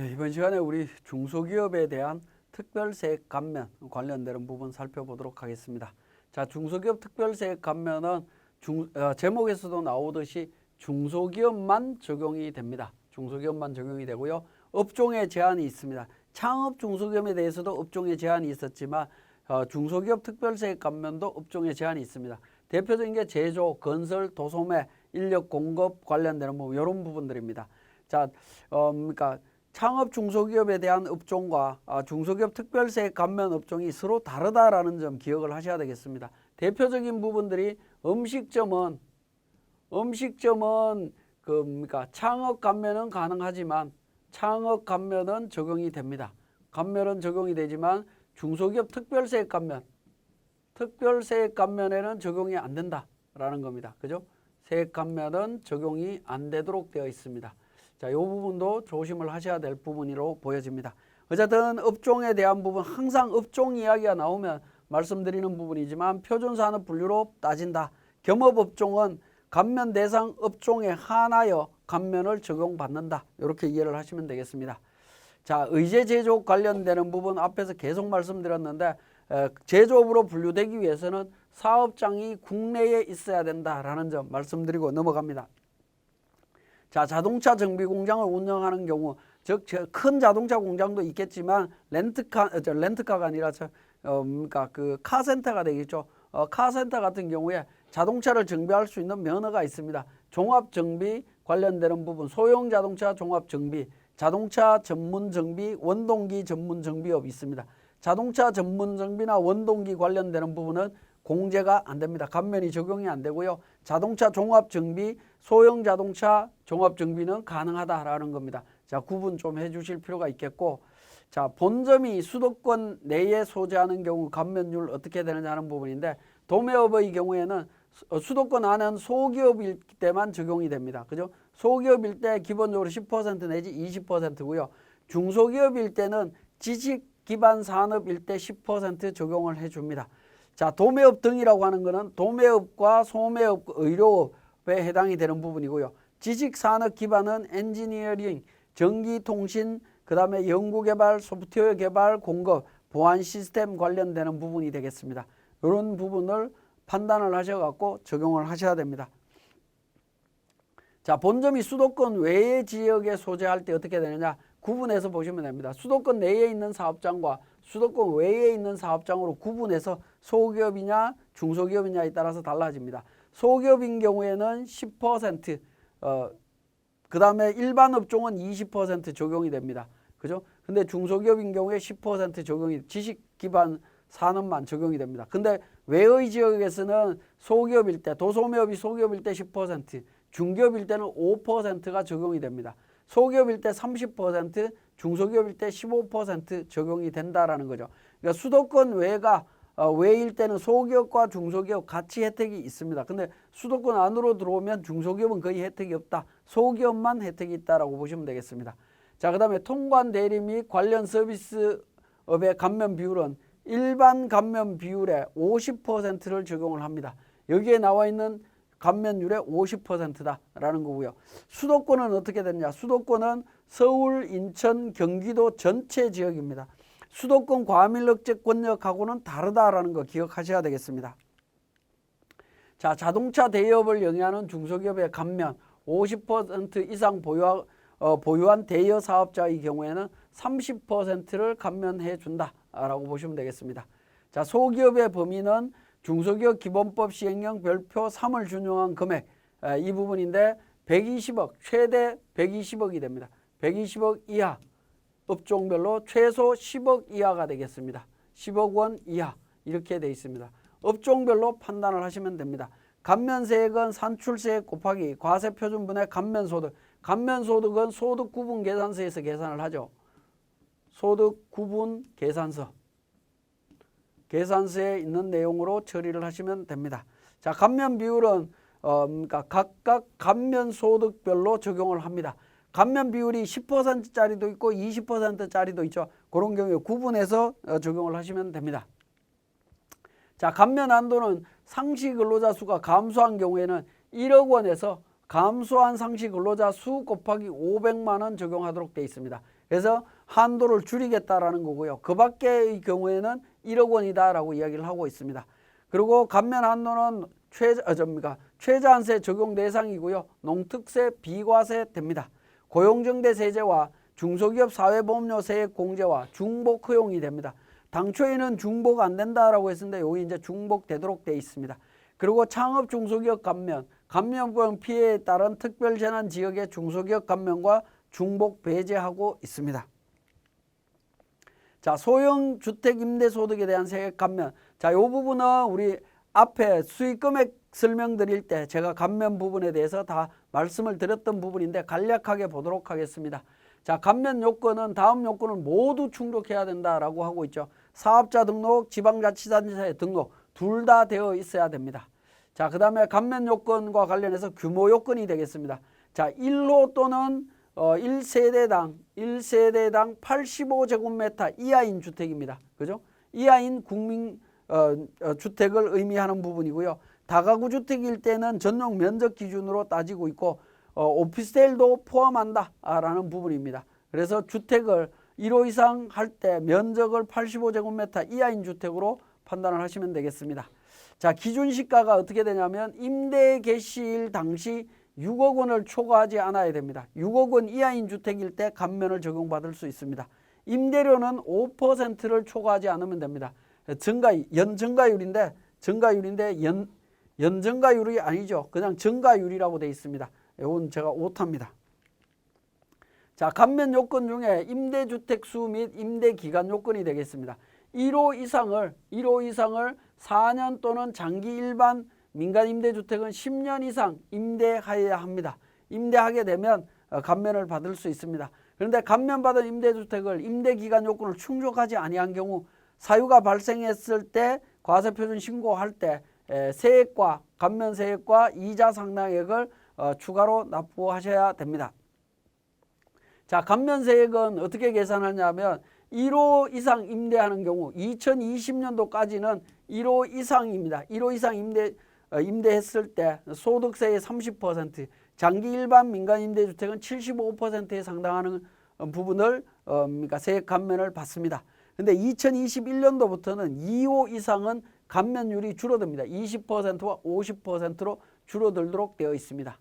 예, 이번 시간에 우리 중소기업에 대한 특별세액 감면 관련되는 부분 살펴보도록 하겠습니다. 자, 중소기업 특별세액 감면은 중, 어, 제목에서도 나오듯이 중소기업만 적용이 됩니다. 중소기업만 적용이 되고요. 업종에 제한이 있습니다. 창업 중소기업에 대해서도 업종에 제한이 있었지만 어, 중소기업 특별세액 감면도 업종에 제한이 있습니다. 대표적인 게 제조, 건설, 도소매, 인력 공급 관련되는 부분 이런 부분들입니다. 자, 어, 그러니까 창업 중소기업에 대한 업종과 아, 중소기업 특별세 감면 업종이 서로 다르다라는 점 기억을 하셔야 되겠습니다. 대표적인 부분들이 음식점은 음식점은 그 뭡니까 창업 감면은 가능하지만 창업 감면은 적용이 됩니다. 감면은 적용이 되지만 중소기업 특별세 감면 특별세 감면에는 적용이 안 된다라는 겁니다. 그죠? 세액 감면은 적용이 안 되도록 되어 있습니다. 자, 이 부분도 조심을 하셔야 될 부분으로 보여집니다. 어쨌든 업종에 대한 부분 항상 업종 이야기가 나오면 말씀드리는 부분이지만 표준 산업 분류로 따진다. 겸업 업종은 감면 대상 업종에 한하여 감면을 적용받는다. 이렇게 이해를 하시면 되겠습니다. 자, 의제 제조업 관련되는 부분 앞에서 계속 말씀드렸는데 에, 제조업으로 분류되기 위해서는 사업장이 국내에 있어야 된다라는 점 말씀드리고 넘어갑니다. 자, 자동차 정비 공장을 운영하는 경우, 즉 큰 자동차 공장도 있겠지만 렌트카, 어, 저, 렌트카가 아니라 저, 어, 그러니까 그 카센터가 되겠죠. 어, 카센터 같은 경우에 자동차를 정비할 수 있는 면허가 있습니다. 종합 정비 관련되는 부분, 소형 자동차 종합 정비, 자동차 전문 정비, 원동기 전문 정비업이 있습니다. 자동차 전문 정비나 원동기 관련되는 부분은 공제가 안 됩니다. 감면이 적용이 안 되고요. 자동차 종합 정비, 소형 자동차 종합 정비는 가능하다라는 겁니다. 자, 구분 좀 해 주실 필요가 있겠고, 자, 본점이 수도권 내에 소재하는 경우 감면율 어떻게 되느냐 하는 부분인데, 도매업의 경우에는 수- 어, 수도권 안은 소기업일 때만 적용이 됩니다. 그죠? 소기업일 때 기본적으로 10% 내지 20%고요. 중소기업일 때는 지식 기반 산업일 때 10% 적용을 해 줍니다. 자, 도매업 등이라고 하는 것은 도매업과 소매업, 의료업 에 해당이 되는 부분이고요. 지식 산업 기반은 엔지니어링, 전기통신, 그 다음에 연구개발, 소프트웨어 개발, 공급, 보안 시스템 관련되는 부분이 되겠습니다. 이런 부분을 판단을 하셔갖고 적용을 하셔야 됩니다. 자, 본점이 수도권 외의 지역에 소재할 때 어떻게 되느냐? 구분해서 보시면 됩니다. 수도권 내에 있는 사업장과 수도권 외에 있는 사업장으로 구분해서 소기업이냐 중소기업이냐에 따라서 달라집니다. 소기업인 경우에는 10%, 어, 그 다음에 일반 업종은 20% 적용이 됩니다. 그죠? 근데 중소기업인 경우에 10% 적용이, 지식 기반 산업만 적용이 됩니다. 근데 외의 지역에서는 소기업일 때, 도소매업이 소기업일 때 10%, 중기업일 때는 5%가 적용이 됩니다. 소기업일 때 30%, 중소기업일 때 15% 적용이 된다라는 거죠. 그러니까 수도권 외가 어, 외일 때는 소기업과 중소기업 같이 혜택이 있습니다. 근데 수도권 안으로 들어오면 중소기업은 거의 혜택이 없다. 소기업만 혜택이 있다라고 보시면 되겠습니다. 자, 그다음에 통관 대리 및 관련 서비스 업의 감면 비율은 일반 감면 비율의 50%를 적용을 합니다. 여기에 나와 있는 감면율의 50%다라는 거고요. 수도권은 어떻게 되느냐? 수도권은 서울, 인천, 경기도 전체 지역입니다. 수도권 과밀억제 권역하고는 다르다라는 거 기억하셔야 되겠습니다. 자, 자동차 대여업을 영위하는 중소기업의 감면 50% 이상 보유, 어, 보유한 대여 사업자의 경우에는 30%를 감면해 준다라고 보시면 되겠습니다. 자, 소기업의 범위는 중소기업 기본법 시행령 별표 3을 준용한 금액 에, 이 부분인데 120억 최대 120억이 됩니다. 120억 이하 업종별로 최소 10억 이하가 되겠습니다. 10억 원 이하 이렇게 돼 있습니다. 업종별로 판단을 하시면 됩니다. 감면세액은 산출세액 곱하기 과세표준분의 감면소득. 감면소득은 소득 구분 계산서에서 계산을 하죠. 소득 구분 계산서. 계산서에 있는 내용으로 처리를 하시면 됩니다. 자, 감면 비율은 어, 그러니까 각각 감면 소득별로 적용을 합니다. 감면 비율이 10%짜리도 있고 20%짜리도 있죠. 그런 경우에 구분해서 어, 적용을 하시면 됩니다. 자, 감면 한도는 상시 근로자 수가 감소한 경우에는 1억 원에서 감소한 상시 근로자 수 곱하기 500만 원 적용하도록 되어 있습니다. 그래서 한도를 줄이겠다라는 거고요. 그 밖의 경우에는 1억 원이다라고 이야기를 하고 있습니다. 그리고 감면 한도는 최저, 어, 접니까? 최저한세 적용 대상이고요. 농특세 비과세 됩니다. 고용정대 세제와 중소기업 사회보험료 세액 공제와 중복 허용이 됩니다. 당초에는 중복 안 된다라고 했는데 여기 이제 중복 되도록 돼 있습니다. 그리고 창업 중소기업 감면, 감면병 피해에 따른 특별재난 지역의 중소기업 감면과 중복 배제하고 있습니다. 자, 소형 주택 임대 소득에 대한 세액 감면. 자, 요 부분은 우리 앞에 수익 금액 설명드릴 때 제가 감면 부분에 대해서 다 말씀을 드렸던 부분인데 간략하게 보도록 하겠습니다. 자, 감면 요건은 다음 요건은 모두 충족해야 된다라고 하고 있죠. 사업자 등록, 지방자치단체 등록 둘 다 되어 있어야 됩니다. 자, 그다음에 감면 요건과 관련해서 규모 요건이 되겠습니다. 자, 1호 또는 어, 1세대당 1세대당 85제곱미터 이하인 주택입니다. 그죠? 이하인 국민 어, 어, 주택을 의미하는 부분이고요. 다가구 주택일 때는 전용 면적 기준으로 따지고 있고 어, 오피스텔도 포함한다라는 부분입니다. 그래서 주택을 1호 이상 할 때 면적을 85제곱미터 이하인 주택으로 판단을 하시면 되겠습니다. 자, 기준 시가가 어떻게 되냐면 임대 개시일 당시 6억 원을 초과하지 않아야 됩니다. 6억 원 이하인 주택일 때 감면을 적용받을 수 있습니다. 임대료는 5%를 초과하지 않으면 됩니다. 증가 연 증가율인데 증가율인데 연 연증가율이 아니죠. 그냥 증가율이라고 되어 있습니다. 이건 제가 오타입니다. 자, 감면 요건 중에 임대주택 수 및 임대 기간 요건이 되겠습니다. 1호 이상을 1호 이상을 4년 또는 장기 일반 민간 임대주택은 10년 이상 임대하여야 합니다. 임대하게 되면 어, 감면을 받을 수 있습니다. 그런데 감면받은 임대주택을 임대기간 요건을 충족하지 아니한 경우 사유가 발생했을 때 과세표준 신고할 때 에, 세액과 감면 세액과 이자 상당액을 어, 추가로 납부하셔야 됩니다. 자, 감면 세액은 어떻게 계산하냐면 1호 이상 임대하는 경우 2020년도까지는 1호 이상입니다. 1호 이상 임대 어, 임대했을 때 소득세의 30%, 장기 일반 민간 임대주택은 75%에 상당하는 어, 부분을 어, 그러니까 세액 감면을 받습니다. 근데 2021년도부터는 2호 이상은 감면율이 줄어듭니다. 20%와 50%로 줄어들도록 되어 있습니다.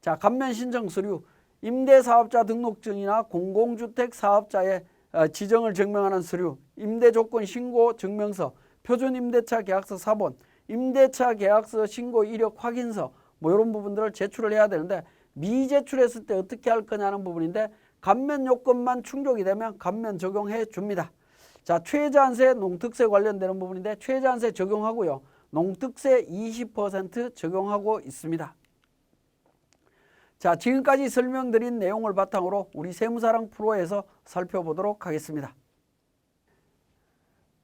자, 감면 신청 서류 임대사업자 등록증이나 공공주택 사업자의 어, 지정을 증명하는 서류, 임대 조건 신고 증명서, 표준 임대차 계약서 사본, 임대차 계약서 신고 이력 확인서 뭐 이런 부분들을 제출을 해야 되는데 미제출했을 때 어떻게 할 거냐는 부분인데 감면 요건만 충족이 되면 감면 적용해 줍니다. 자, 최저한세 농특세 관련되는 부분인데 최저한세 적용하고요. 농특세 20% 적용하고 있습니다. 자, 지금까지 설명드린 내용을 바탕으로 우리 세무사랑 프로에서 살펴보도록 하겠습니다.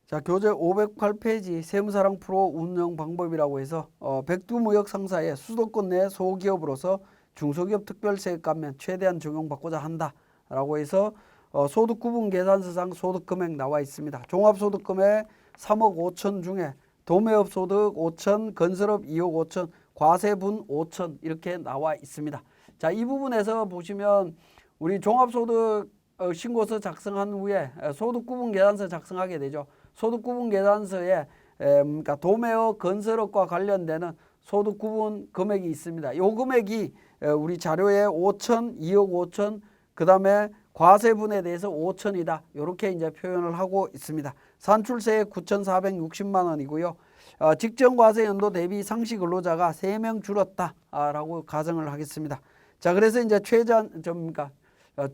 자, 교재 508페이지 세무사랑 프로 운영 방법이라고 해서 어, 백두무역 상사의 수도권 내 소기업으로서 중소기업 특별세액 감면 최대한 적용받고자 한다라고 해서 어, 소득 구분 계산서상 소득 금액 나와 있습니다. 종합소득 금액 3억 5천 중에 도매업 소득 5천, 건설업 2억 5천, 과세분 5천 이렇게 나와 있습니다. 자, 이 부분에서 보시면 우리 종합소득 어, 신고서 작성한 후에 에, 소득 구분 계산서 작성하게 되죠. 소득 구분 계산서에 에, 그러니까 도매업 건설업과 관련되는 소득 구분 금액이 있습니다. 요 금액이 에, 우리 자료에 5천, 2억 5천, 그 다음에 과세분에 대해서 5천이다. 이렇게 이제 표현을 하고 있습니다. 산출세액 9,460만 원이고요. 어, 직전 과세 연도 대비 상시 근로자가 3명 줄었다라고 가정을 하겠습니다. 자, 그래서 이제 최저 좀그러니까 어,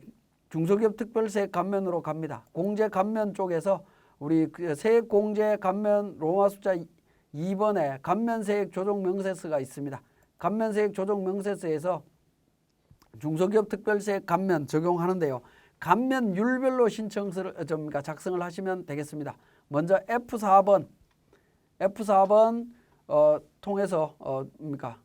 중소기업 특별세 감면으로 갑니다. 공제 감면 쪽에서 우리 그 세액 공제 감면 로마 숫자 2번에 감면 세액 조정 명세서가 있습니다. 감면 세액 조정 명세서에서 중소기업 특별세 감면 적용하는데요. 감면율별로 신청서를 어, 좀 그러니까 작성을 하시면 되겠습니다. 먼저 F4번 F4번 어, 통해서 어, 뭡니까?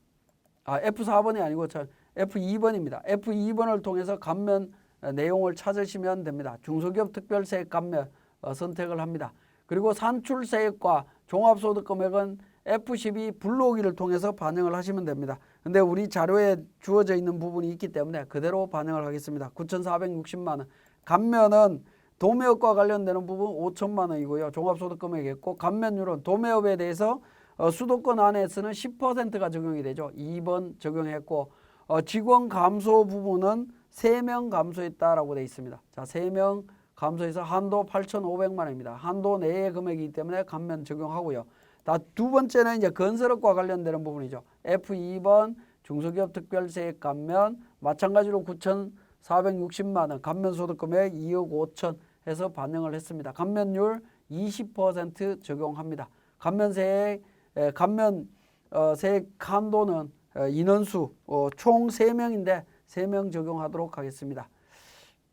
아, F4번이 아니고 저 F2번입니다. F2번을 통해서 감면 어, 내용을 찾으시면 됩니다. 중소기업 특별세액 감면 어, 선택을 합니다. 그리고 산출세액과 종합소득 금액은 F12 불러오기를 통해서 반영을 하시면 됩니다. 근데 우리 자료에 주어져 있는 부분이 있기 때문에 그대로 반영을 하겠습니다. 9,460만 원. 감면은 도매업과 관련되는 부분 5천만 원이고요. 종합소득 금액이겠고 감면율은 도매업에 대해서 어, 수도권 안에서는 10%가 적용이 되죠. 2번 적용했고 어, 직원 감소 부분은 3명 감소했다라고 되어 있습니다. 자, 3명 감소해서 한도 8,500만 원입니다. 한도 내의 금액이기 때문에 감면 적용하고요. 다두 번째는 이제 건설업과 관련되는 부분이죠. F2번 중소기업 특별세액 감면 마찬가지로 9,460만 원 감면 소득 금액 2억 5천 해서 반영을 했습니다. 감면율 20% 적용합니다. 감면세액 에, 감면 어, 세액 한도는 어, 인원수 어, 총 3명인데 3명 적용하도록 하겠습니다.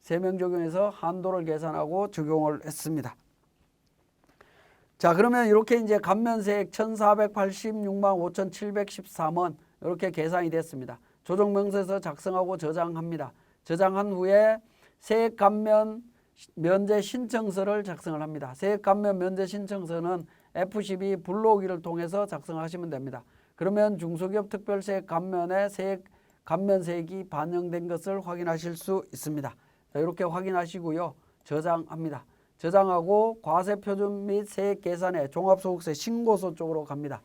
3명 적용해서 한도를 계산하고 적용을 했습니다. 자 그러면 이렇게 이제 감면세액 1486만 5713원 이렇게 계산이 됐습니다. 조정명세서 작성하고 저장합니다. 저장한 후에 세액 감면 면제 신청서를 작성을 합니다. 세액 감면 면제 신청서는 F12 불러오기를 통해서 작성하시면 됩니다. 그러면 중소기업 특별세액 감면에 세액 감면세액이 반영된 것을 확인하실 수 있습니다. 자, 이렇게 확인하시고요. 저장합니다. 저장하고 과세 표준 및 세액 계산에 종합소득세 신고서 쪽으로 갑니다.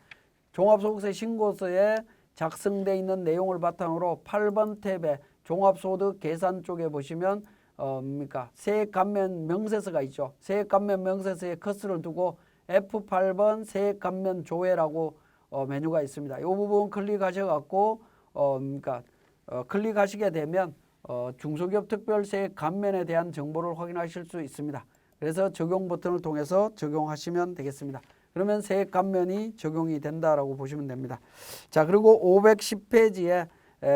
종합소득세 신고서에 작성돼 있는 내용을 바탕으로 8번 탭에 종합소득 계산 쪽에 보시면 어, 뭡니까? 세액 감면 명세서가 있죠. 세액 감면 명세서에 커스를 두고 F8번 세액 감면 조회라고 어, 메뉴가 있습니다. 이 부분 클릭하셔 갖고 어, 뭡니까? 어, 클릭하시게 되면 어, 중소기업 특별세액 감면에 대한 정보를 확인하실 수 있습니다. 그래서 적용 버튼을 통해서 적용하시면 되겠습니다. 그러면 세액 감면이 적용이 된다라고 보시면 됩니다. 자, 그리고 510페이지에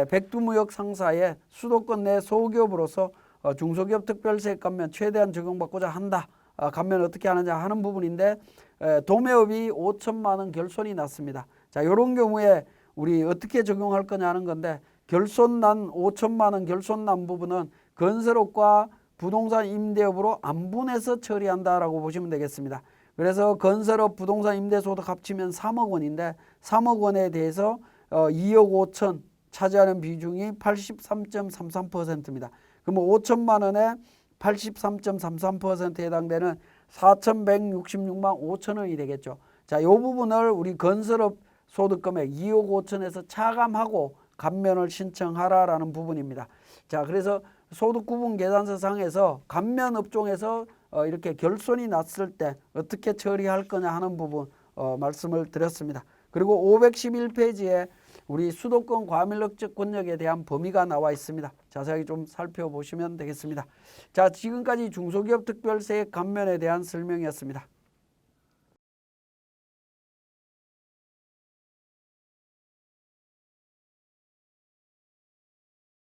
백두무역 상사의 수도권 내 소기업으로서 어, 중소기업 특별세액 감면 최대한 적용받고자 한다. 아, 감면 어떻게 하느냐 하는 부분인데 에, 도매업이 5천만 원 결손이 났습니다. 자, 이런 경우에 우리 어떻게 적용할 거냐 하는 건데 결손 난 5천만 원 결손 난 부분은 건설업과 부동산 임대업으로 안 분해서 처리한다라고 보시면 되겠습니다. 그래서 건설업 부동산 임대소득 합치면 3억 원인데 3억 원에 대해서 어, 2억 5천 차지하는 비중이 83.33%입니다. 그러면 5천만 원에 83.33%에 해당되는 4,166만 5천 원이 되겠죠. 자, 이 부분을 우리 건설업 소득 금액 2억 5천에서 차감하고 감면을 신청하라라는 부분입니다. 자, 그래서 소득 구분 계산서 상에서 감면 업종에서 어, 이렇게 결손이 났을 때 어떻게 처리할 거냐 하는 부분 어, 말씀을 드렸습니다. 그리고 511페이지에 우리 수도권 과밀력적 권역에 대한 범위가 나와 있습니다. 자세하게 좀 살펴보시면 되겠습니다. 자, 지금까지 중소기업 특별세액 감면에 대한 설명이었습니다.